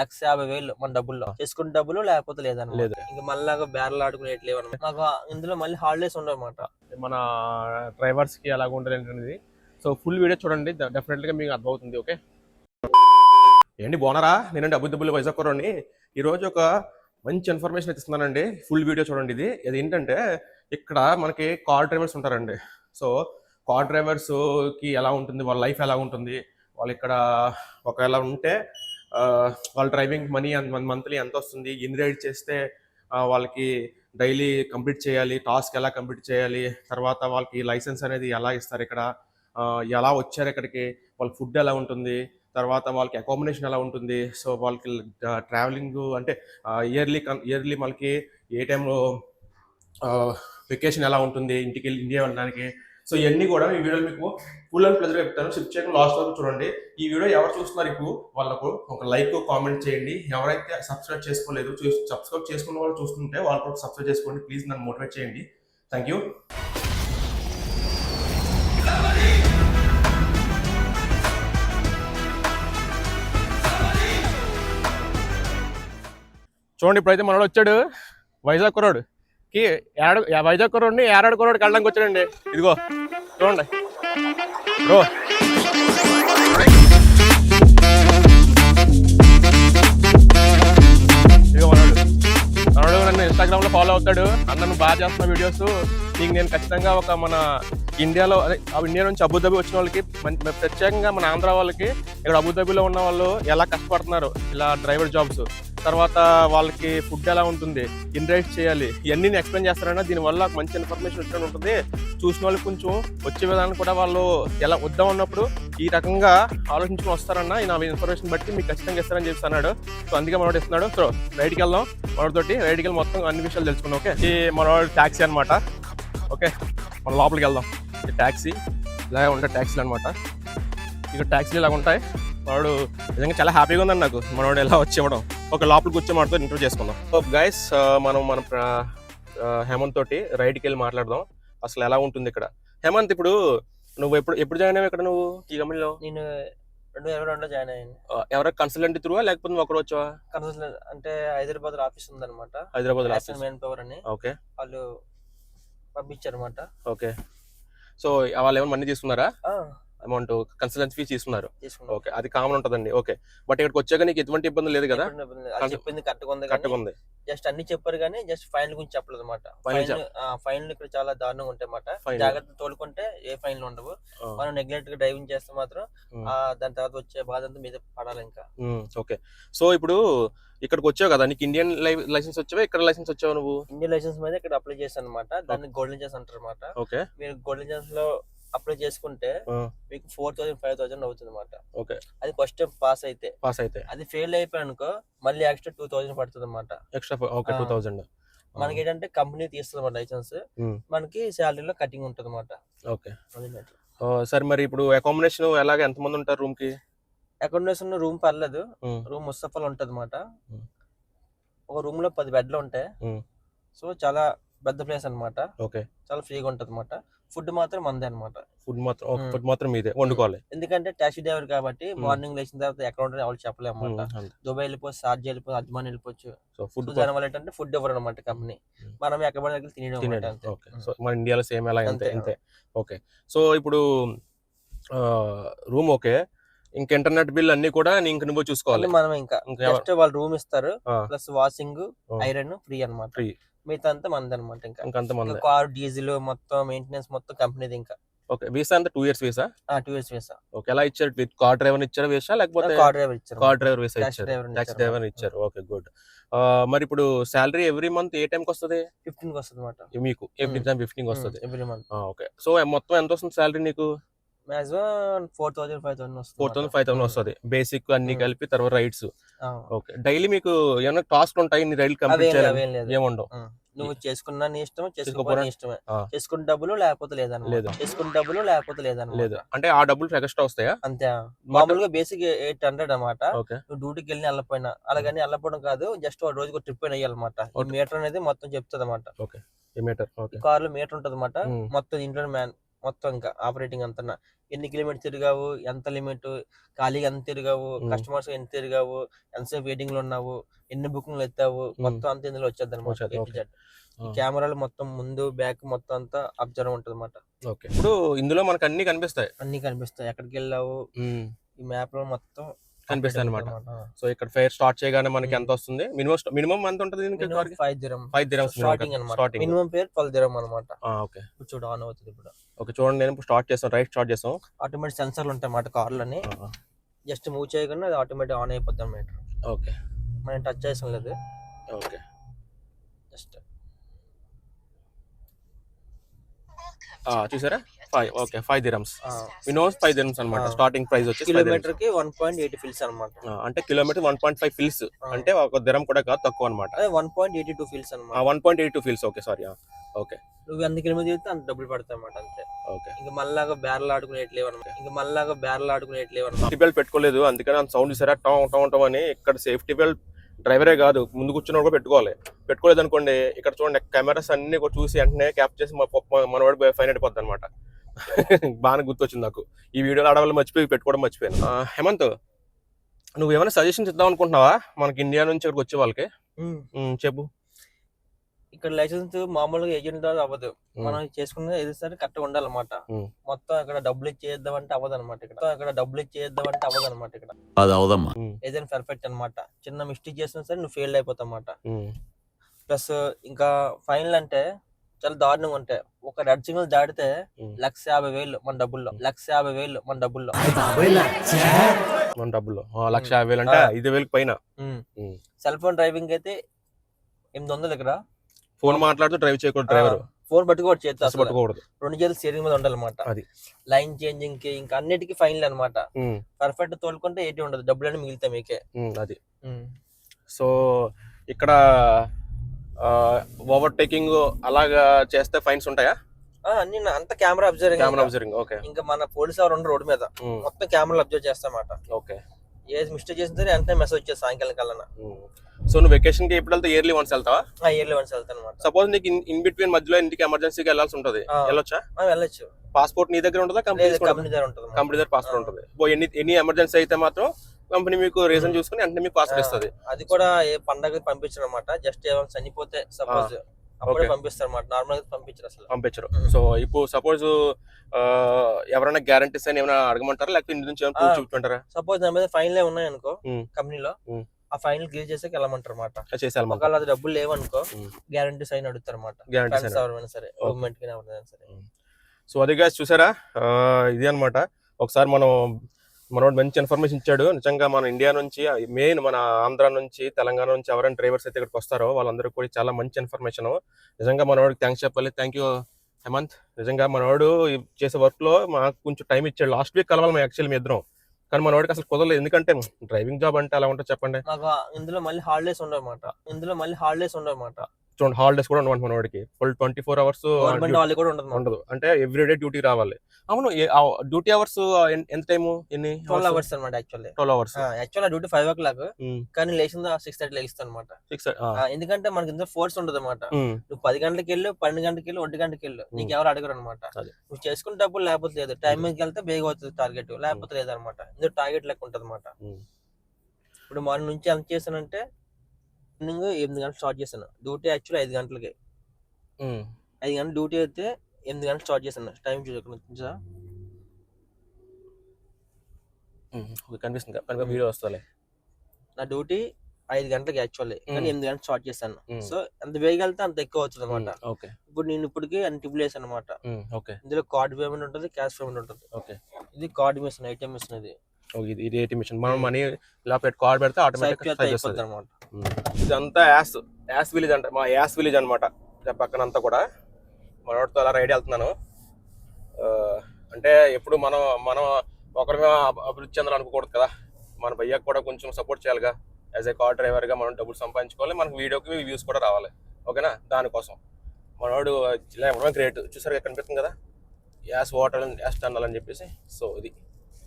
లక్ష యాభై వేలు మన డబ్బుల్లో. చేసుకున్న డబ్బులు లేకపోతే లేదన్నమాట. లేదు. ఇంకా మళ్ళీ బేరలు ఆడుకునేటి లేవు అనమాట మాకు ఇందులో మళ్ళీ హాలిడేస్ ఉండవు అనమాట మన డ్రైవర్స్కి ఎలాగ ఉంటుంది ఏంటనేది సో ఫుల్ వీడియో చూడండి. డెఫినెట్గా మీకు అర్థమవుతుంది ఓకే ఏంటి బాగున్నారా? నేనండి అబుద్ధ బుల్లి వైజాగ్ కుర్రోని ఈ రోజు ఒక మంచి ఇన్ఫర్మేషన్ ఇస్తున్నానండి. ఫుల్ వీడియో చూడండి ఇది. ఇది ఏంటంటే ఇక్కడ మనకి కార్ డ్రైవర్స్ ఉంటారండి. సో కార్ డ్రైవర్స్కి ఎలా ఉంటుంది? వాళ్ళ లైఫ్ ఎలా ఉంటుంది? వాళ్ళు ఇక్కడ ఒకవేళ ఉంటే వాళ్ళ డ్రైవింగ్ మనీ మంత్లీ ఎంత వస్తుంది ఎన్ని రైడ్ చేస్తే వాళ్ళకి డైలీ కంప్లీట్ చేయాలి? టాస్క్ ఎలా కంప్లీట్ చేయాలి? తర్వాత వాళ్ళకి లైసెన్స్ అనేది ఎలా ఇస్తారు ఇక్కడ? ఎలా వచ్చారు ఇక్కడికి? వాళ్ళ ఫుడ్ ఎలా ఉంటుంది? తర్వాత వాళ్ళకి అకామిడేషన్ ఎలా ఉంటుంది? సో వాళ్ళకి ట్రావెలింగ్ అంటే ఇయర్లీ ఇయర్లీ మనకి ఏ టైంలో వెకేషన్ ఎలా ఉంటుంది? ఇంటికి వెళ్ళి ఇండియా వెళ్ళడానికి. సో ఇవన్నీ కూడా ఈ వీడియోలో మీకు ఫుల్ అండ్ ప్లెజర్ చెప్తాను. సిప్ చేయకుండా లాస్ట్ వరకు చూడండి. ఈ వీడియో ఎవరు చూస్తున్నారు ఇప్పుడు? వాళ్ళకు ఒక లైక్ కామెంట్ చేయండి. ఎవరైతే సబ్స్క్రైబ్ చేసుకోలేదు సబ్స్క్రైబ్ చేసుకున్న వాళ్ళు చూస్తుంటే వాళ్ళు కూడా సబ్స్క్రైబ్ చేసుకోండి. ప్లీజ్ నన్ను మోటివేట్ చేయండి. థ్యాంక్ యూ చూడండి ఇప్పుడైతే మనోడు వచ్చాడు. వైజాగ్ కుర్రోడు. కి ఏడ వైజాగ్ కుర్రోడిని ఏడాడు కుర్రోడు వెళ్ళడానికి వచ్చాడండి. ఇదిగో చూడండి. బ్రో నన్ను ఇన్స్టాగ్రామ్లో ఫాలో అవుతాడు. అన్నను బాగా చేస్తున్న వీడియోస్ నీకు నేను ఖచ్చితంగా ఒక మన ఇండియాలో అదే ఆ ఇండియా నుంచి అబుదాబి వచ్చిన వాళ్ళకి ప్రత్యేకంగా మన ఆంధ్ర వాళ్ళకి ఇక్కడ అబుదాబిలో ఉన్న వాళ్ళు ఎలా కష్టపడుతున్నారు ఇలా డ్రైవర్ జాబ్స్ తర్వాత వాళ్ళకి ఫుడ్ ఎలా ఉంటుంది ఇన్వైట్ చేయాలి ఇవన్నీ ఎక్స్ప్లెయిన్ చేస్తారన్నా దీనివల్ల మంచి ఇన్ఫర్మేషన్ వచ్చినట్టు ఉంటుంది. చూసిన వాళ్ళు కొంచెం వచ్చే విధానం కూడా వాళ్ళు ఎలా వద్దాం ఉన్నప్పుడు ఈ రకంగా ఆలోచించుకుని వస్తారన్న నా ఇన్ఫర్మేషన్ బట్టి మీకు ఖచ్చితంగా ఇస్తారని చెప్పి అన్నాడు. సో అందుకే మనోడు ఇస్తున్నాడు. సో రైడ్కి వెళ్దాం. మనోడితోటి రైడ్కి వెళ్ళి మొత్తం అన్ని విషయాలు తెలుసుకున్నాం ఓకే? ఈ మనోడు ట్యాక్సీ అనమాట ఓకే? మన లోపలికి వెళ్దాం. ఈ ట్యాక్సీ ఇలాగే ఉంటాయి ట్యాక్సీలు అనమాట ఇక ట్యాక్సీలు ఇలాగ ఉంటాయి. మనోడు నిజంగా చాలా హ్యాపీగా ఉందండి నాకు. మనోడు ఎలా వచ్చి ఇవ్వడం. ఒక లోపలికి వచ్చి మనతో ఇంటర్వ్యూ చేసుకుందాం. సో గైస్ మనం మన హేమంత్ తోటి రైడ్కి వెళ్ళి మాట్లాడదాం. అసలు ఎలా ఉంటుంది ఇక్కడ? హేమంత్ ఇప్పుడు నువ్వు ఎప్పుడు ఎప్పుడు జాయిన్ అయ్యావు ఇక్కడ నువ్వు? ఈ కంపెనీలో నేను రెండు వేల రెండులో జాయిన్ అయ్యాను. ఎవరైనా కన్సల్టెంట్ త్రూ లేకపోతే నువ్వు ఒకరు వచ్చావా? కన్సల్టెంట్ అంటే హైదరాబాద్ ఆఫీస్ ఉందన్నమాట. హైదరాబాద్ యాక్షన్ మెయిన్ పవర్ అని. ఓకే వాళ్ళు పంపించారు అనమాట ఓకే సో వాళ్ళు ఏమైనా మనీ తీసుకున్నారా? అమౌంట్ కన్సల్టెన్సీ ఫీజ్ తీసుకున్నారు. తీసుకున్నాం ఓకే అది కామన్ ఉంటుందండి. ఓకే బట్ ఇక్కడికి వచ్చాక నీకు ఎటువంటి ఇబ్బంది లేదు కదా? చెప్పింది కరెక్ట్గా ఉంది జస్ట్ అన్ని చెప్పారు కానీ జస్ట్ ఫైన్ గురించి చెప్పలేదు అనమాట ఫైన్ ఫైన్లు ఇక్కడ చాలా దారుణంగా ఉంటాయి అన్నమాట. జాగ్రత్త తోలుకుంటే ఏ ఫైన్లు ఉండవు. మనం నెగ్లెక్ట్గా డ్రైవింగ్ చేస్తే మాత్రం దాని తర్వాత వచ్చే బాధ అంతా మీద పడాలి ఇంకా. ఓకే. సో ఇప్పుడు ఇక్కడికి వచ్చావు కదా నీకు ఇండియన్ లైసెన్స్ వచ్చావా ఇక్కడ లైసెన్స్ వచ్చావు నువ్వు? ఇండియన్ లైసెన్స్ మీద ఇక్కడ అప్లై చేశాను అనమాట దాన్ని గోల్డెన్ లైసెన్స్ అంటారు అనమాట ఓకే. మీరు గోల్డెన్ లైసెన్స్లో అప్లై చేసుకుంటే మీకు ఫోర్ థౌసండ్ ఫైవ్ థౌసండ్ అవుతుంది అనమాట ఓకే. అది ఫస్ట్ టైం పాస్ అయితే. పాస్ అయితే. అది ఫెయిల్ అయిపోయి అనుకో మళ్ళీ ఎక్స్ట్రా టూ థౌసండ్ పడుతుంది అనమాట ఎక్స్ట్రా ఓకే. టూ థౌజండ్ మనకి ఏంటంటే కంపెనీ తీస్తుంది లైసెన్స్. మనకి శాలరీలో కటింగ్ ఉంటుంది అనమాట ఓకే సరే మరి ఇప్పుడు అకామిడేషన్ ఎలాగ ఎంతమంది ఉంటారు రూమ్కి? అకామిడేషన్ రూమ్ పర్లేదు. రూమ్ ముస్తఫాలు ఉంటది అనమాట. ఒక రూమ్లో పది బెడ్లు ఉంటాయి. సో చాలా పెద్ద ప్లేస్ అన్నమాట. ఓకే. చాలా ఫ్రీగా ఉంటది అనమాట ఫుడ్ మాత్రం మందే అనమాట ఫుడ్ మాత్రం. ఫుడ్ మాత్రం మీదే వండుకోవాలి. ఎందుకంటే టాక్సీ డ్రైవర్ కాబట్టి. మార్నింగ్ లేచిన తర్వాత ఎక్కడ ఉంటారో వాళ్ళు చెప్పలేము అనమాట. దుబాయ్ వెళ్ళిపోవచ్చు షార్జా వెళ్ళిపోవచ్చు అజ్మాన్ వెళ్ళిపోవచ్చు. సో ఫుడ్ దానివల్ల ఏంటంటే ఫుడ్ ఇవ్వరు అనమాట కంపెనీ. మనం ఎక్కడ అక్కడ తినడం ఓకే. సో మన ఇండియాలో సేమ్ ఎలా అంతే అంతే. ఓకే. సో ఇప్పుడు రూమ్ ఓకే. ఇంక ఇంటర్నెట్ బిల్ అన్ని కూడా ఇంక నువ్వు చూసుకోవాలి. మనం ఇంకా. ఎవరు- జస్ట్ వాళ్ళు రూమ్ ఇస్తారు. Plus washing. ఐరన్ ఫ్రీ అన్నమాట. Free. మిగతా అంతా మంది అనమాట ఇంకా ఇంకంత మంది. కార్ డీజిల్ మొత్తం మెయింటెనెన్స్ మొత్తం కంపెనీది ఇంకా. ఓకే వీసా అంతా two years visa? Two years visa. Okay ఎలా ఇచ్చారు? విత్ కార్ డ్రైవర్ ఇచ్చారా వీసా? లేకపోతే కార్ డ్రైవర్ ఇచ్చారు. కార్ డ్రైవర్ వీసా ఇచ్చారు. ఇచ్చారు. డ్రైవర్. ఇచ్చారు. Okay good. మరి ఇప్పుడు శాలరీ ఎవ్రీ మంత్ ఏ టైంకి వస్తుంది? ఫిఫ్టీన్ వస్తుంది అనమాట మీకు ఎవ్రీ Hmm. టైం ఫిఫ్టీన్ వస్తుంది? Every month okay. సో మొత్తం ఎంత వస్తుంది శాలరీ నీకు? Maximum four thousand five thousand వస్తుంది ఫోర్ థౌసండ్ ఫైవ్ థౌసండ్ వస్తుంది. బేసిక్ అన్ని Hmm. కలిపి తర్వాత రైడ్స్. ఓకే డైలీ మీకు ఏమైనా టాస్క్ ఉంటాయి? నీ రైడ్ కంప్లీట్ చేయాలి ఏముండవు. ఆ. నువ్వు చేసుకున్నా నీ ఇష్టం చేసుకోకపోయినా- ఇష్టమే. చేసుకున్న డబ్బులు లేకపోతే లేదన్నమాట. లేదు. చేసుకున్న డబ్బులు లేకపోతే లేదన్నమాట. లేదు. అంటే ఆ డబ్బులు ఎక్స్ట్రా వస్తాయా? అంతే. మామూలుగా బేసిక్ ఎయిట్ హండ్రెడ్ అన్నమాట. ఓకే నువ్వు డ్యూటీకి వెళ్ళి వెళ్ళపోయినా అలాగని వెళ్ళకపోవడం కాదు జస్ట్ ఒక రోజుకి ట్రిప్ అయినా Okay. మీటర్ అనేది మొత్తం చెప్తుంది అనమాట ఏ మీటర్ ఓకే కార్లో మీటర్ ఉంటది అనమాట Hmm. మొత్తం ఇంట్లో మ్యాన్ మొత్తం ఇంకా ఆపరేటింగ్ అంతా ఎన్ని కిలోమీటర్ తిరిగావు? ఎంత లిమిట్? ఖాళీగా ఎంత తిరిగావు. కస్టమర్స్ ఎంత తిరిగావు? ఎంతసేపు వెయిటింగ్లో ఉన్నావు? ఎన్ని బుకింగ్లు ఎత్తావు. మొత్తం అంత ఇందులో వచ్చేది అనమాట. ఈ కెమెరాలు మొత్తం ముందు బ్యాక్ మొత్తం అంతా అబ్జర్వ్ ఉంటుంది అనమాట ఓకే. ఇప్పుడు ఇందులో మనకు అన్ని కనిపిస్తాయి. అన్ని కనిపిస్తాయి. ఎక్కడికి వెళ్ళావు? ఈ మ్యాప్లో మొత్తం కనిపిస్తాయి అనమాట సో ఇక్కడ ఫైర్ స్టార్ట్ చేయగానే మనకి ఎంత వస్తుంది? మినిమం మినిమం ఎంత ఉంటుంది దీనికి five dirham five dirhams starting అనమాట మినిమం పేరు ట్వెల్వ్ దిరం అనమాట ఓకే. చూడు ఆన్ అవుతుంది ఇప్పుడు. ఓకే చూడండి నేను స్టార్ట్ చేస్తాను. రైట్ స్టార్ట్ చేస్తాం. ఆటోమేటిక్ సెన్సర్లు ఉంటాయి అన్నమాట కార్లని జస్ట్ మూవ్ చేయకుండా అది ఆటోమేటిక్ ఆన్ అయిపోద్ది అన్నమాట. ఓకే. మనం టచ్ చేసాం లేదు. ఓకే. జస్ట్. చూసారా? Five okay five dirhams minimum five dirhams అనమాట. స్టార్టింగ్ ప్రైస్ వచ్చి కిలోమీటర్కి వన్ పాయింట్ ఎయిటీ ఫిల్స్ అనమాట అంటే kilometer one point five fils అంటే ఒక దిరం కూడా కాదు తక్కువ అనమాట one point eighty two fils అనమాట one point eight two fils okay sorry okay నువ్వు ఎంత కిలోమీటర్ చెప్తే అంత డబ్బులు పడతాయి అనమాట అంతే. ఓకే ఇంకా మళ్ళాగా బ్యారల్ ఆడుకునేట్లేవు అనమాట ఇంకా మళ్ళాగా బ్యారల్ ఆడుకునేట్లేవు అనమాట సేఫ్టీ బెల్ట్ పెట్టుకోలేదు అందుకని అంత సౌండ్ చూసారా? టౌన్ టౌన్ టౌన్ అని ఇక్కడ సేఫ్టీ బెల్ట్ డ్రైవరే కాదు ముందు కూర్చున్న కూడా పెట్టుకోవాలి. పెట్టుకోలేదు అనుకోండి ఇక్కడ చూడండి కెమెరాస్ అన్ని చూసి వెంటనే క్యాప్ చేసి మా పప్ప- మనవాడి ఫైన్ అయిపోద్ది అనమాట బాగా గుర్తొచ్చింది నాకు. ఈ వీడియోలో ఆడవాళ్ళు మర్చిపోయి పెట్టుకోవడం మర్చిపోయాను. హేమంత్ నువ్వు ఏమైనా సజెషన్స్ ఇద్దాం అనుకుంటున్నావా? మనకి ఇండియా నుంచి ఇక్కడికి వచ్చే వాళ్ళకి. చెప్పు. ఇక్కడ లైసెన్స్ మామూలుగా ఏజెంట్ ద్వారా అవ్వదు. మనం చేసుకున్నది ఏది సరే కరెక్ట్ ఉండాలన్నమాట. మొత్తం ఇక్కడ డబ్బులు ఇచ్చేద్దాం అంటే అవ్వదు అనమాట ఇక్కడ. ఇక్కడ డబ్బులు ఇచ్చేద్దాం అంటే అవ్వదు అనమాట ఇక్కడ. అది అవదమ్మా ఏదైనా పర్ఫెక్ట్ అన్నమాట. చిన్న మిస్టేక్ చేసినా సరే నువ్వు ఫెయిల్ అయిపోతావు అనమాట ప్లస్ ఇంకా ఫైనల్ అంటే చాలా దారుణంగా ఉంటాయి. ఒక రెడ్ సిగ్నల్ దాటితే. లక్ష యాభై వేలు మన డబ్బుల్లో. లక్ష యాభై వేలు మన డబ్బుల్లో. మన డబ్బుల్లో. లక్ష యాభై వేలు అంటే. ఐదు వేలకు పైన. సెల్ ఫోన్ డ్రైవింగ్ అయితే ఎనిమిది వందలు ఇక్కడ. ఫోన్ మాట్లాడుతూ డ్రైవ్ చేయకూడదు డ్రైవర్. ఫోన్ పట్టుకోవచ్చు చేతి అసలు. పట్టుకోకూడదు. రెండు చేతులు స్టీరింగ్ మీద ఉండాలన్నమాట. అది. లైన్ చేంజింగ్కి ఇంకా అన్నిటికీ ఫైన్లు అనమాట పర్ఫెక్ట్ తోలుకుంటే ఏంటి ఉండదు. డబ్బులు అని మిగులుతాయి మీకే. అది. సో ఇక్కడ ఓవర్టేకింగ్ అలాగా చేస్తే ఫైన్స్ ఉంటాయా? అన్ని అంత camera observe camera observing okay ఇంకా మన పోలీసు ఎవరు ఉండరు రోడ్డు మీద. మొత్తం కెమెరాలు అబ్జర్వ్ చేస్తామాట ఓకే ఏ మిస్టేక్ చేసిన సరే వెంటనే మెసేజ్ వచ్చేది సాయంకాలం కల్లా సో నువ్వు వెకేషన్కి ఎప్పుడు వెళ్తా ఇయర్లీ వన్స్ వెళ్తావా? ఆ ఇయర్లీ వన్స్ వెళ్తాను అనమాట సపోజ్ నీకు ఇన్ బిట్వీన్ మధ్యలో ఇంటికి ఎమర్జెన్సీకి వెళ్ళాల్సి ఉంటుంది. ఆ. వెళ్ళొచ్చా? వెళ్ళొచ్చు. పాస్పోర్ట్ నీ దగ్గర ఉంటుందా? కంపెనీ దగ్గర ఉంటుంది. కంపెనీ దగ్గర పాస్పోర్ట్. ఉంటుంది. ఎన్ని ఎమర్జెన్సీ అయితే మాత్రం కంపెనీ మీకు రీజన్ చూసుకుని వెంటనే మీకు పాస్పోర్ట్. ఇస్తుంది అది కూడా ఏ పండగ పంపించరు అనమాట జస్ట్ ఏమైనా చనిపోతే సపోజ్ అప్పుడే. పంపిస్తారు అనమాట నార్మల్గా పంపించరు అసలు. పంపించరు. సో ఇప్పుడు సపోజ్ ఎవరైనా గ్యారంటీస్ అని ఏమైనా అడగమంటారా? లేకపోతే ఇంటి నుంచి ఏమైనా సపోజ్ నా మీద ఫైన్లే ఉన్నాయి అనుకో ఉమ్. కంపెనీలో. ఆ ఫైనల్ క్లియర్ చేసాక వెళ్ళమంటారు. అనమాట ఒకవేళ అది డబ్బులు లేవనుకో. గ్యారంటీ సైన్ అడుగుతారు అనమాట ఫ్రెండ్స్ ఎవరైనా సరే గవర్నమెంట్కి ఎవరైనా సరే. సో అది guys చూసారా? ఇది అన్నమాట. ఒకసారి మనం మనోడు మంచి ఇన్ఫర్మేషన్ ఇచ్చాడు. నిజంగా మన ఇండియా నుంచి మెయిన్ మన ఆంధ్ర నుంచి తెలంగాణ నుంచి ఎవరైనా డ్రైవర్స్ అయితే ఇక్కడికి వస్తారో వాళ్ళందరూ కూడా చాలా మంచి ఇన్ఫర్మేషన్ నిజంగా మనోడికి థ్యాంక్స్ చెప్పాలి. Thank you Hemanth. నిజంగా మనోడు చేసే వర్క్లో మాకు కొంచెం టైం ఇచ్చాడు. లాస్ట్ వీక్ కలవాలి మేము యాక్చువల్లీ మీ ఇద్దరం. కానీ మనవాడికి అసలు కుదరలేదు. ఎందుకంటే డ్రైవింగ్ జాబ్ అంటే అలా ఉంటుంది చెప్పండి. ఇందులో మళ్ళీ హాలిడేస్ ఉండవు ఇందులో మళ్ళీ హాలిడేస్ ఉండవు చూడండి హాలిడేస్ కూడా ఉండవు మనోడికి. ఫుల్ ట్వంటీ ఫోర్ అవర్స్ ఉండదు అంటే ఎవ్రీడే డ్యూటీ రావాలి. అవును డ్యూటీ అవర్స్ ఎంత టైము? ఎన్ని ట్వెల్వ్ అవర్స్? అనమాట actually. Twelve hours. Actual duty five o'clock. కానీ లేచింది సిక్స్ థర్టీ లేస్తాను అనమాట సిక్స్ ఎందుకంటే మనకి ఇందులో ఫోర్స్ ఉండదు అనమాట నువ్వు పది గంటలకు వెళ్ళు పన్నెండు గంటలకు వెళ్ళు ఒంటి గంటకి వెళ్ళు. నీకు ఎవరు అడగరు అనమాట. నువ్వు చేసుకునేటప్పుడు లేకపోతే లేదు. టైమింగ్కి వెళ్తే బేగ అవుతుంది టార్గెట్ లేకపోతే లేదనమాట ఇందులో టార్గెట్ లెక్క ఉంటుంది అనమాట ఇప్పుడు మార్నింగ్ నుంచి ఎంత చేశానంటే మార్నింగ్ ఎనిమిది గంటలు స్టార్ట్ చేశాను. డ్యూటీ యాక్చువల్ ఐదు గంటలకి. ఐదు గంటల డ్యూటీ అయితే ఎనిమిది గంటలు స్టార్ట్ చేశాను. టైం చూసా కనిపిస్తుంది కనుక వీడియో వస్తుంది నా డ్యూటీ ఐదు గంటలకి యాక్చువల్లీ. కానీ. ఎనిమిది గంటలు స్టార్ట్ చేశాను. మ్మ్. సో ఎంత వేగ వెళ్తే అంత ఎక్కువ అవుతుంది అనమాట ఓకే. ఇప్పుడు నేను ఇప్పటికి అన్ని టిపుల్ వేసాను అనమాట ఓకే. ఇందులో కార్డ్ పేమెంట్ ఉంటుంది క్యాష్ పేమెంట్ ఉంటుంది. ఓకే. ఇది కార్డ్ మిషన్ ఐటమ్ మిషన్ ఇది. ఇది ఇది ఏటీ మిషన్ మనం మనీ ఇలా పెట్టి కార్డ్ పెడితే ఆటోమేటిక్ అనమాట ఇదంతా యాస్ యాస్ విలేజ్ అంట మా యాస్ విలేజ్ అనమాట పక్కన అంతా కూడా. మనోడితో అలా రైడ్ వెళ్తున్నాను. అంటే ఎప్పుడు మనం మనం ఒకరిమే అభి- అభివృద్ధి చెందాలని అనుకోకూడదు కదా. మన భయ్యకు కూడా కొంచెం సపోర్ట్ చేయాలిగా. యాజ్ ఏ కార్ డ్రైవర్గా మనం డబ్బులు సంపాదించుకోవాలి. మనకు వీడియోకి వ్యూస్ కూడా రావాలి. ఓకేనా? దానికోసం. మనోడు ఇలా ఇవ్వడమే గ్రేట్ చూసారు కనిపిస్తుంది కదా? యాస్ వాటర్ యాస్ టన్నల్ అని చెప్పేసి. సో ఇది.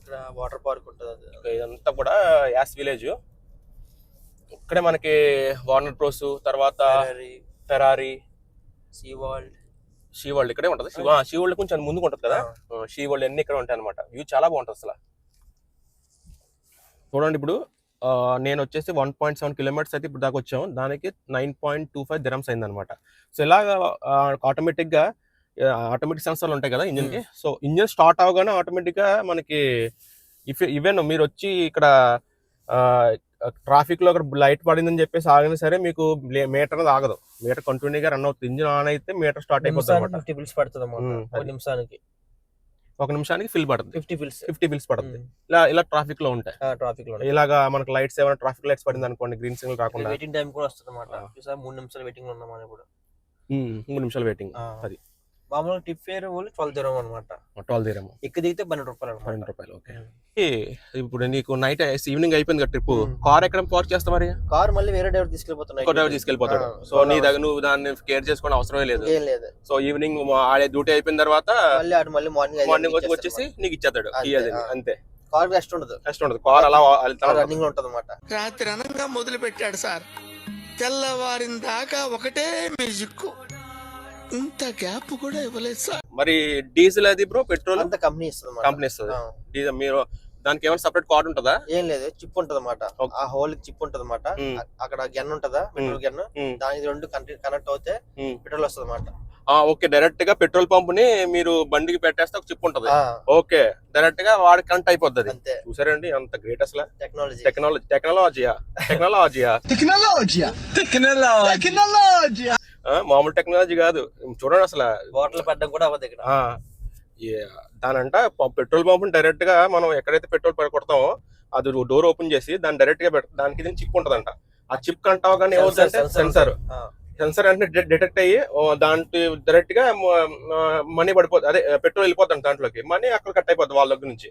ఇక్కడ వాటర్ పార్క్ ఉంటుంది ఇదంతా కూడా యాస్ విలేజ్. ఇక్కడే మనకి వార్నర్ ప్రోస్ తర్వాత Ferrari Sea World Sea World ఇక్కడే ఉంటుంది. శివ షీ వరల్డ్ కొంచెం ముందుకు ఉంటుంది కదా? షీ వరల్డ్ అన్ని ఇక్కడ ఉంటాయి అనమాట వ్యూ చాలా బాగుంటుంది అసలు. చూడండి ఇప్పుడు నేను వచ్చేసి వన్ పాయింట్ సెవెన్ కిలోమీటర్స్ అయితే ఇప్పుడు దాకా వచ్చాం దానికి nine point two five dirhams అయింది అనమాట సో ఇలాగా ఆటోమేటిక్గా ఆటోమేటిక్ సెన్సర్లు ఉంటాయి కదా ఇంజిన్కి సో ఇంజిన్ స్టార్ట్ అవగానే ఆటోమేటిక్గా మనకి ఇఫ్ ఈవెన్ మీరు వచ్చి ఇక్కడ ట్రాఫిక్లో లైట్ పడిందని చెప్పేసి ఆగినా సరే మీకు మీటర్ అనేది ఆగదు. మీటర్ కంటిన్యూగా రన్ అవుతుంది. ఇంజిన్ ఆన్ అయితే మీటర్ స్టార్ట్ అయిపోతుంది ఫిఫ్టీ బిల్స్ పడుతుంది అన్నమాట. నిమిషానికి. ఒక నిమిషానికి ఫిల్ పడుతుంది. ఫిఫ్టీ బిల్స్ ఫిఫ్టీ బిల్స్ పడుతుంది. ఇలా ఇలా ట్రాఫిక్లో ఉంటాయి ట్రాఫిక్లో ఇలాగా మనకు లైట్స్ ఏమైనా ట్రాఫిక్ లైట్స్ పడింది అనుకోండి గ్రీన్ సిగ్నల్ రాకుండా. వెయిటింగ్ టైం కూడా వస్తుంది. చూసా మూడు నిమిషాలు వెయిటింగ్లో ఉన్నాం మనం ఇప్పుడు. ఉమ్, మూడు నిమిషాలు వెయిటింగ్. అది. మామూలుగా టిప్ ఫేర్ వాళ్ళు ట్వెల్వ్ దూరం అనమాట ట్వెల్వ్ తీరము ఎక్కి దిగితే పన్నెండు రూపాయలు పన్నెండు రూపాయలు ఓకే. ఇప్పుడు నీకు నైట్ ఈవినింగ్ అయిపోయింది కదా ట్రిప్. కార్ ఎక్కడ పార్క్ చేస్తా మరి? కార్ మళ్ళీ వేరే డ్రైవర్ తీసుకెళ్ళిపోతున్నాయి ఇంకో డ్రైవర్ తీసుకెళ్ళిపోతాడు. సో నీ దగ్గర నువ్వు దాన్ని కేర్ చేసుకోవడం అవసరమే లేదు. ఏం లేదు. సో ఈవినింగ్ ఆడే డ్యూటీ అయిపోయిన తర్వాత మళ్ళీ ఆడు మళ్ళీ మార్నింగ్ మార్నింగ్ వచ్చి వచ్చేసి నీకు ఇచ్చేస్తాడు. అంతే, కార్ రెస్ట్ ఉండదు. కష్టం ఉండదు. కార్ అలా. రన్నింగ్ ఉంటది అనమాట రాత్రి అనంగా మొదలు పెట్టాడు సార్. తెల్లవారిన దాకా ఒకటే మ్యూజిక్ ఇంత గ్యాప్ కూడా ఇవ్వలేదు సార్. మరి డీజిల్ అది బ్రో పెట్రోల్? అంత కంపెనీ ఇస్తుంది కంపెనీ ఇస్తుంది. డీజిల్ మీరు దానికి ఏమైనా సపరేట్ కార్డ్ ఉంటుందా? ఏం లేదు చిప్ ఉంటది Okay. ఆ హోల్ చిప్ ఉంటది అనమాట ఉమ్. అక్కడ గన్ ఉంటదా? Petrol gun. దానికి రెండు కనెక్ట్ అవుతే. పెట్రోల్ వస్తుంది అనమాట ఆ, ఓకే డైరెక్ట్గా పెట్రోల్ పంప్ని మీరు బండికి పెట్టేస్తే ఒక చిప్ ఉంటది. ఓకే డైరెక్ట్గా వాడి కనెక్ట్ అది. అంతే. చూసారండి అంత గ్రేట్ అసలు. టెక్నాలజీ. టెక్నాలజీ టెక్నాలజీయా? టెక్నాలజీయా? టెక్నాలజీ. టెక్నాలజీ మామూలు టెక్నాలజీ కాదు. చూడండి అసలు. బాటిల్ పెట్టడం కూడా అవ్వదు ఇక్కడ. దానంట పెట్రోల్ పంప్ డైరెక్ట్గా మనం ఎక్కడైతే పెట్రోల్ పె- కొడతామో అది డోర్ ఓపెన్ చేసి దాన్ని డైరెక్ట్గా పెడతాం దానికి ఇది చిప్ ఉంటదంట. ఆ చిప్ కంటావు కానీ ఏమవుతుందంటే సెన్సార్. ఆ, సెన్సార్ అంటే డిటెక్ట్ అయ్యి దాంట్లో డైరెక్ట్గా మనీ పడిపోతుంది అదే పెట్రోల్ వెళ్ళిపోతుంది దాంట్లోకి. మనీ అక్కడ కట్ అయిపోతుంది వాళ్ళ దగ్గర నుంచి.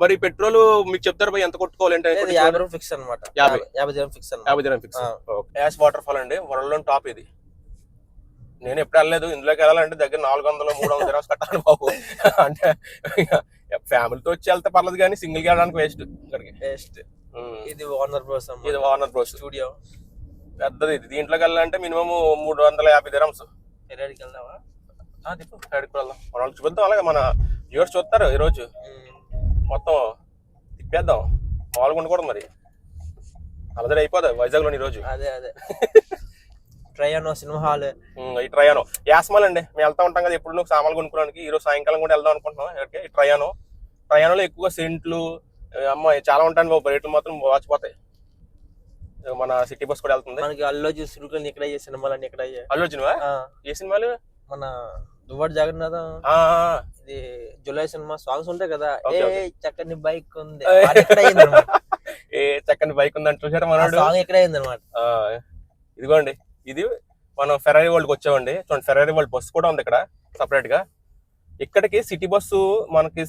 మరి పెట్రోల్ మీకు చెప్తారు ఎంత కొట్టుకోవాలి అంటే యాభై రూపాయలు ఫిక్స్ అనమాట యాభై. యాభై ఫిక్స్ యాభై ఫిక్స్. యాష్ వాటర్ ఫాల్ అండి. వరల్డ్లో టాప్ ఇది. నేను ఎప్పుడు వెళ్ళలేదు. ఇందులోకి వెళ్ళాలంటే దగ్గర నాలుగు వందలు మూడు వందల దినాలు కట్టాలి బాబు. అంటే ఫ్యామిలీతో వచ్చి వెళ్తే పర్లేదు కానీ సింగిల్గా వెళ్ళడానికి వేస్ట్ ఇక్కడికి. ఉమ్. ఇది వార్నర్ బ్రోస్ ఇది వార్నర్ బ్రోస్. స్టూడియో. పెద్దది ఇది. దీంట్లోకి వెళ్ళాలంటే మినిమం మూడు వందల యాభై దిరమ్స్ ఫెరారీకి వెళ్దామా వెళ్దాం మన వాళ్ళు చూద్దాం అలాగే. మన వ్యూవర్స్ చూస్తారు ఈరోజు. మొత్తం తిప్పేద్దాం. మామూలుగా ఉండకూడదు మరి. అలదడి అయిపోతుంది వైజాగ్లోని ఈరోజు. అదే అదే. ట్రయానో సినిమా హాల్. ఈ ట్రయానో. యాస్మాల్ అండి. మేము వెళ్తా ఉంటాం కదా ఎప్పుడు నువ్వు సామాన్లు కొనుక్కోవడానికి ఈ రోజు సాయంకాలం కూడా వెళ్దాం అనుకుంటున్నాం. ఎక్కడికి? ఈ ట్రయానో. ట్రయానోలో ఎక్కువగా సెంట్లు అమ్మ చాలా ఉంటాయి బాబు. రేట్లు మాత్రం వాచిపోతాయి. మన సిటీ బస్ కూడా వెళ్తుంది. మనకి అల్లోజీ సురుకుని ఇక్కడ అయ్యే సినిమాలు అన్ని ఇక్కడ అయ్యాయి అల్లు ఆ, ఏ సినిమాలు? మన దువ్వాడు జగన్నాథం. ఇది జులై సినిమా సాంగ్స్ ఉంటాయి కదా. ఏ. చక్కని బైక్ ఉంది. ఏ చక్కని బైక్ ఉందని చూసారా మనోడు? సాంగ్ ఇక్కడ అయింది అనమాట ఇదిగోండి. ఇది మనం ఫెరారీ వరల్డ్కి వచ్చామండి. చూడండి ఫెరారీ వరల్డ్ బస్సు కూడా ఉంది ఇక్కడ సపరేట్గా. ఇక్కడికి సిటీ బస్సు మనకి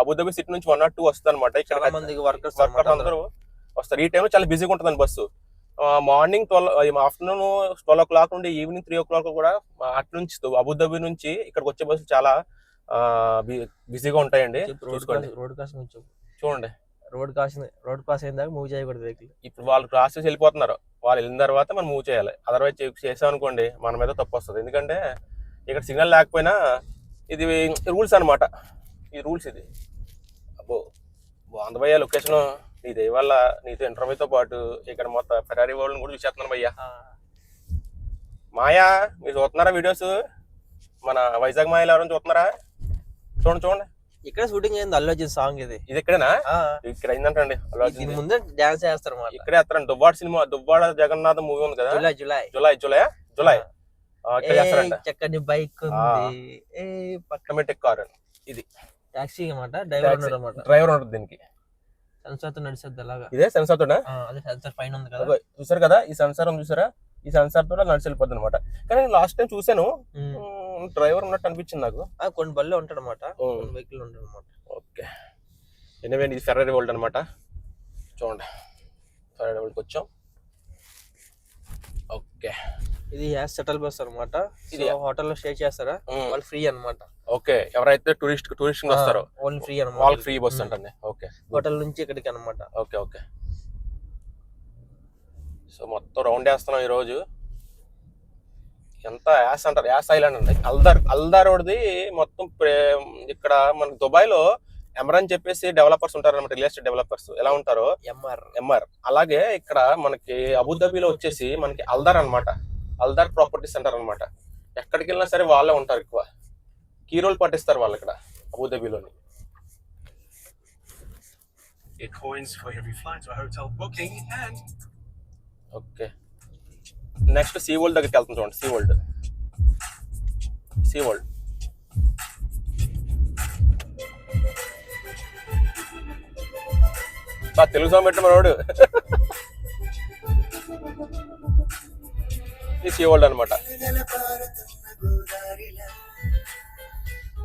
అబుదాబి సిటీ నుంచి వన్ నాట్ టూ వస్తుంది అనమాట చాలా ఇక్కడ మంది వర్కర్స్ వర్కర్స్ అందరూ. వస్తారు. ఈ టైంలో చాలా బిజీగా ఉంటుందండి bus. Morning twelve afternoon twelve o'clock నుండి ఈవినింగ్ త్రీ ఓ క్లాక్ కూడా అటు నుంచి అబుదాబి నుంచి ఇక్కడికి వచ్చే బస్సులు చాలా బిజీగా ఉంటాయండి. చూసుకోండి. రోడ్ నుంచి చూడండి. రోడ్ కాస్ట్ రోడ్ కాస్ట్ అయిన దాకా మూవ్ చేయకూడదు వెహికల్ ఇప్పుడు వాళ్ళు క్రాస్ చేసి వెళ్ళిపోతున్నారు. వాళ్ళు వెళ్ళిన తర్వాత మనం మూవ్ చేయాలి. అదర్వైజ్ చేసాం అనుకోండి మన మీద తప్పు వస్తుంది. ఎందుకంటే ఇక్కడ సిగ్నల్ లేకపోయినా ఇది రూల్స్ అన్నమాట. ఈ రూల్స్ ఇది. అబ్బో బాగుంది భయ్యా లొకేషన్ నీ దయ వల్ల నీతో ఇంటర్వ్యూతో పాటు ఇక్కడ మొత్తం ఫెరారీ వరల్డ్ కూడా చూసేస్తున్నాను భయ్యా. మాయా మీరు చూస్తున్నారా వీడియోస్? మన వైజాగ్ మాయలు ఎవరైనా చూస్తున్నారా? చూడండి చూడండి. ఇక్కడ షూటింగ్ అయింది అల్లోజీ సాంగ్ ఇది. ఇది ఇక్కడేనా? ఇక్కడ అయిందంటండి అల్లు దీని. ముందే డాన్స్ చేస్తారు ఇక్కడే వేస్తారండి. దువ్వాడ సినిమా దువ్వాడ జగన్నాథ్ మూవీ ఉంది కదా? July July. July July July. చక్కని బైక్ ఉంది. ఏ పక్క ఆటోమేటిక్ కార్ టాక్సీ అన్నమాట డ్రైవర్ డ్రైవర్ ఉంటుంది దీనికి. సెన్సార్ నడిచేది అలాగా. ఇదే సెన్సార్ తోనే అదే సెన్సార్ పైన ఉంది కదా. చూసారు కదా? ఈ సెన్సార్ ఉంది చూసారా? ఈ సెన్సార్తో నడిచి వెళ్ళిపోద్ది అనమాట కానీ లాస్ట్ టైం చూసాను. డ్రైవర్ ఉన్నట్టు అనిపించింది నాకు. కొన్ని బళ్ళు ఉంటాడు అనమాట. కొన్ని వెహికల్ ఉంటాడు అనమాట ఓకే. ఎనివే ఇది ఫెర్రరీ వరల్డ్ అనమాట చూడండి. ఫెర్రరీ వరల్డ్కి వచ్చాం. ఓకే. ఇది హ్యాస్ సెటల్ బస్ అనమాట ఇది- హోటల్లో స్టే చేస్తారా. వాళ్ళు ఫ్రీ అనమాట ఓకే. ఎవరైతే టూరిస్ట్ టూరిస్ట్ వస్తారో ఓన్లీ ఫ్రీ వాళ్ళకి అనమాట ఫ్రీ బస్. అంటండి ఓకే. హోటల్ నుంచి ఇక్కడికి అనమాట ఓకే ఓకే. సో మొత్తం రౌండ్ వేస్తున్నాం ఈరోజు. ఎంత యాస్ అంటారు? యాస్ ఐలాండ్ అండి. అల్దార్ అల్దార్ రోడ్ది మొత్తం ఇక్కడ మన దుబాయ్లో ఎమరాన్ చెప్పేసి డెవలపర్స్ ఉంటారు అనమాట రియల్ ఎస్టేట్ డెవలపర్స్ ఎలా ఉంటారో? ఎంఆర్. ఎంఆర్. అలాగే ఇక్కడ మనకి అబుదాబిలో వచ్చేసి మనకి అల్దార్ అన్నమాట. అల్దార్ ప్రాపర్టీస్ అంటారు అనమాట ఎక్కడికి వెళ్ళినా సరే వాళ్ళే ఉంటారు ఎక్కువ. కీ రోల్ పట్టిస్తారు వాళ్ళు ఇక్కడ అబుదాబిలోని ఓకే. నెక్స్ట్ సీ వరల్డ్ దగ్గరికి వెళ్తాం చూడండి Sea World Sea World Telugu song పెట్టిన ఈ సీ వరల్డ్ అనమాట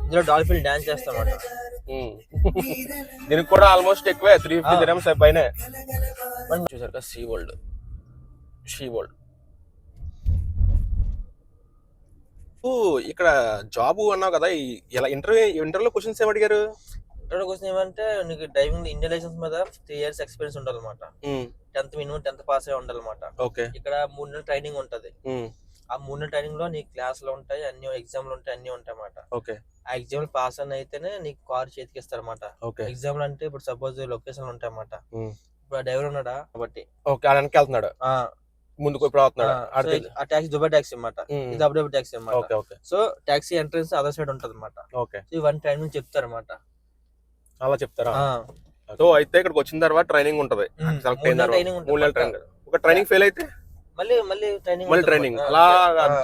ఇందులో డాల్ఫిన్ డాన్స్ చేస్తామాట. దీనికి కూడా ఆల్మోస్ట్ ఎక్కువే త్రీ ఫిఫ్టీ ఆ. దిరమ్స్ పైన. చూసారు కదా సీ వరల్డ్ షీ వరల్డ్ ఇక్కడ జాబ్ అన్నావు కదా ఎలా ఇంటర్వ్యూ ఇంటర్వ్యూలో క్వశ్చన్స్ ఏం అడిగారు? ఇంటర్ క్వశ్చన్ ఏమంటే నీకు డ్రైవింగ్ ఇండియన్ లైసెన్స్ మీద త్రీ ఇయర్స్ ఎక్స్పీరియన్స్ ఉండాలన్నమాట. టెన్త్ మినిమం టెన్త్ పాస్ అయి ఉండాలన్నమాట. ఓకే. ఇక్కడ మూడు నెలలు ట్రైనింగ్ ఉంటది. ఆ మూడు నెలల ట్రైనింగ్లో నీకు క్లాసులు ఉంటాయి అన్ని ఎగ్జామ్లు ఉంటాయి అన్ని ఉంటాయి అన్నమాట ఓకే. ఆ ఎగ్జామ్ పాస్ అని అయితేనే నీకు కార్ చేతికి ఇస్తారన్నమాట. ఓకే. ఎగ్జామ్ అంటే ఇప్పుడు సపోజ్ లొకేషన్ ఉంటాయి అన్నమాట. ఇప్పుడు ఆ డ్రైవర్ ఉన్నాడా? కాబట్టి. ఓకే ఆడనికి వెళ్తున్నాడు. ముందుకు ఇప్పుడు అవుతున్నాడు. ఆ, ట్యాక్సీ దుబాయ్ ట్యాక్సీ అన్నమాట. ఇది అబుదాబి ట్యాక్సీ అన్నమాట. Okay okay. So taxi entrance other side ఉంటది అనమాట ఓకే ఇవన్నీ ట్రైనింగ్ చెప్తారు అనమాట అలా చెప్తారా? సో అయితే ఇక్కడికి వచ్చిన తర్వాత ట్రైనింగ్ ఉంటది. సెలెక్ట్ అయిన తర్వాత. ట్రైనింగ్ మూడు నెలల ట్రైనింగ్ ఒక ట్రైనింగ్ ఫెయిల్ అయితే? మళ్ళీ మళ్ళీ ట్రైనింగ్ మళ్ళీ ట్రైనింగ్ అలా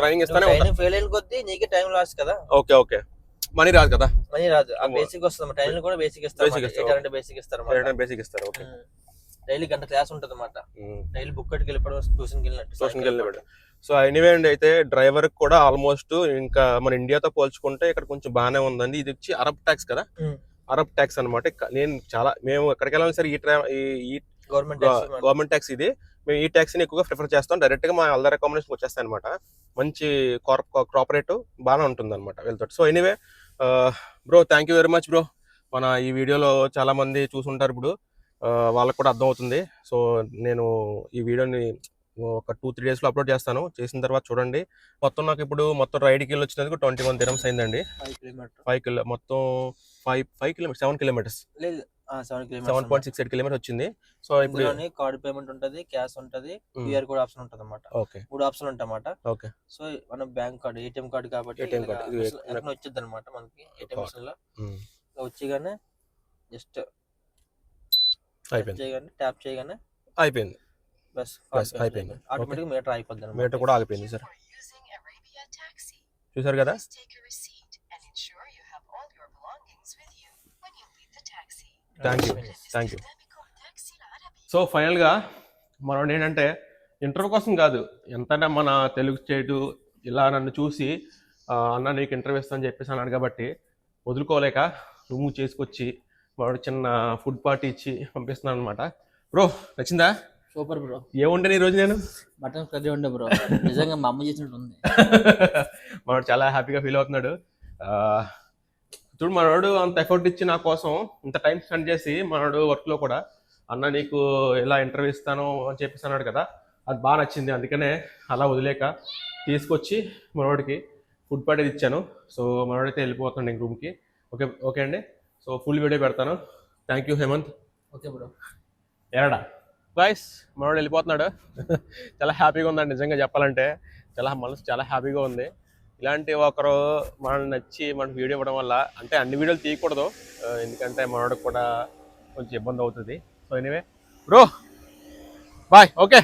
ట్రైనింగ్ ఇస్తానే ట్రైనింగ్ ఫెయిల్ అయిన కొద్దీ నీకే టైం లాస్ కదా. Okay okay. మనీ రాదు కదా? మనీ రాదు. ఆ. బేసిక్ వస్తుంది ట్రైనింగ్ కూడా బేసిక్ ఇస్తారు. ఎయిట్ బేసిక్ ఇస్తారు. బేసిక్ ఇస్తారు ఓకే. డైలీ గంట క్లాస్ ఉంటది అనమాట డైలీ బుక్ కట్టుకు వెళ్ళిపోవడం ట్యూషన్ వెళ్ళినట్టు. ట్యూషన్కి వెళ్ళిపోయాడు సో ఎనీవే అండి అయితే డ్రైవర్ కూడా ఆల్మోస్ట్ ఇంకా మన ఇండియాతో పోల్చుకుంటే ఇక్కడ కొంచెం బాగానే ఉందండి. ఇది వచ్చి అరబ్ ట్యాక్స్ కదా. అరబ్ ట్యాక్స్ అనమాట నేను చాలా మేము ఎక్కడికి వెళ్ళాలి సరే ఈ ట్రా ఈ గవర్నమెంట్ గవర్నమెంట్ ట్యాక్స్ ఇది. మేము ఈ ట్యాక్స్ని ఎక్కువగా ప్రిఫర్ చేస్తాం. డైరెక్ట్గా మా అల్దర్ అకామిడేషన్ వచ్చేస్తాయి అనమాట మంచి కార్పొరేట్ బాగానే ఉంటుంది అనమాట వెళ్తాడు so anyway bro thank you very much bro. మన ఈ వీడియోలో చాలా మంది చూసుంటారు ఇప్పుడు. వాళ్ళకి కూడా అర్థం అవుతుంది. సో నేను ఈ వీడియోని ఒక టూ త్రీ డేస్లో అప్లోడ్ చేస్తాను. చేసిన తర్వాత చూడండి. మొత్తం నాకు ఇప్పుడు మొత్తం రైడ్కి వెళ్ళి వచ్చినందుకు ట్వంటీ వన్ దిరమ్స్ అయిందండి. ఫైవ్ కిలో మొత్తం five five kilometers seven kilometers లేదు seven seven kilometer point six eight kilometer వచ్చింది. సో ఇప్పుడు కార్డ్ పేమెంట్ ఉంటది క్యాష్ ఉంటది. క్యూఆర్ కోడ్ ఆప్షన్ ఉంటది అనమాట ఓకే మూడు ఆప్షన్ ఉంటాయి అన్నమాట ఓకే సో మన బ్యాంక్ కార్డ్ ఏటీఎం కార్డ్ కాబట్టి ATM card. ఇది వచ్చింది అనమాట మనకి ఏటీఎం Card. మిషన్లో. ఇలా వచ్చేగానే జస్ట్ అయిపోయింది. చేయగానే ట్యాప్ చేయగానే అయిపోయింది. బస్ Bus అయిపోయింది. ఆటోమేటిక్ మీటర్ అయిపోద్ది అన్నమాట. మీటర్ కూడా ఆగిపోయింది సార్. చూసారు కదా? Thank you thank you so ఫైనల్గా మనం ఏంటంటే ఇంటర్వ్యూ కోసం కాదు ఎంతైనా మన తెలుగు స్టేటు ఇలా నన్ను చూసి అన్న నీకు ఇంటర్వ్యూ ఇస్తాను చెప్పేసి అన్నాడు కాబట్టి వదులుకోలేక రూమ్ చేసుకొచ్చి వాడు చిన్న ఫుడ్ పార్టీ ఇచ్చి పంపిస్తున్నాను అనమాట బ్రో నచ్చిందా? Super bro. ఏముంటే ఈ రోజు నేను? మటన్ కర్రీ ఉండే బ్రో. నిజంగా మా అమ్మ చేసినట్టు ఉంది మనోడు చాలా హ్యాపీగా ఫీల్ అవుతున్నాడు. ఆ, చూడు మనోడు అంత ఎఫర్ట్ ఇచ్చి నా కోసం ఇంత టైం స్పెండ్ చేసి మనోడు వర్క్లో కూడా అన్న నీకు ఎలా ఇంటర్వ్యూ ఇస్తాను? అని చెప్పేసి అన్నాడు కదా. అది బాగా నచ్చింది. అందుకనే అలా వదిలేక తీసుకొచ్చి మనోడికి ఫుడ్ పార్టీ ఇచ్చాను. సో మనోడైతే వెళ్ళిపోతున్నాడు ఇంక రూమ్కి ఓకే ఓకే అండి. సో ఫుల్ వీడియో పెడతాను. Thank you Hemanth okay bro. ఎరడా guys మనోడు వెళ్ళిపోతున్నాడు. చాలా హ్యాపీగా ఉందండి. నిజంగా చెప్పాలంటే చాలా మనసు చాలా హ్యాపీగా ఉంది. ఇలాంటి ఒకరు మనల్ని నచ్చి మనకు వీడియో ఇవ్వడం వల్ల అంటే అన్ని వీడియోలు తీయకూడదు. ఎందుకంటే మనోడికి కూడా కొంచెం ఇబ్బంది అవుతుంది. So anyway bro bye okay